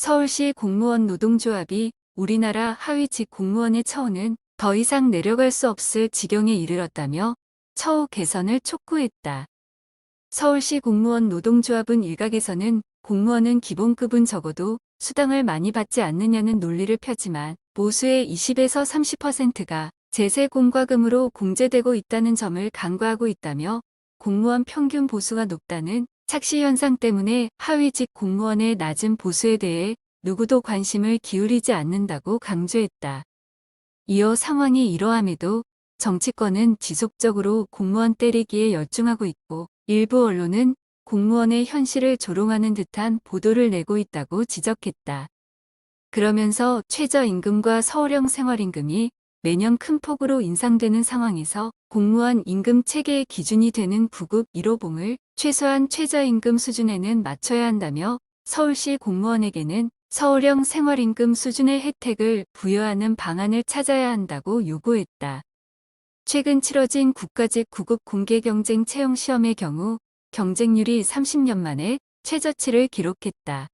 서울시 공무원 노동조합이 우리나라 하위직 공무원의 처우는 더 이상 내려갈 수 없을 지경에 이르렀다며 처우 개선을 촉구했다. 서울시 공무원 노동조합은 일각에서는 공무원은 기본급은 적어도 수당을 많이 받지 않느냐는 논리를 펴지만 보수의 20에서 30%가 제세 공과금으로 공제되고 있다는 점을 간과하고 있다며 공무원 평균 보수가 높다는 착시 현상 때문에 하위직 공무원의 낮은 보수에 대해 누구도 관심을 기울이지 않는다고 강조했다. 이어 상황이 이러함에도 정치권은 지속적으로 공무원 때리기에 열중하고 있고 일부 언론은 공무원의 현실을 조롱하는 듯한 보도를 내고 있다고 지적했다. 그러면서 최저임금과 서울형 생활임금이 매년 큰 폭으로 인상되는 상황에서 공무원 임금 체계의 기준이 되는 9급 1호봉을 최소한 최저임금 수준에는 맞춰야 한다며 서울시 공무원에게는 서울형 생활임금 수준의 혜택을 부여하는 방안을 찾아야 한다고 요구했다. 최근 치러진 국가직 9급 공개 경쟁 채용 시험의 경우 경쟁률이 30년 만에 최저치를 기록했다.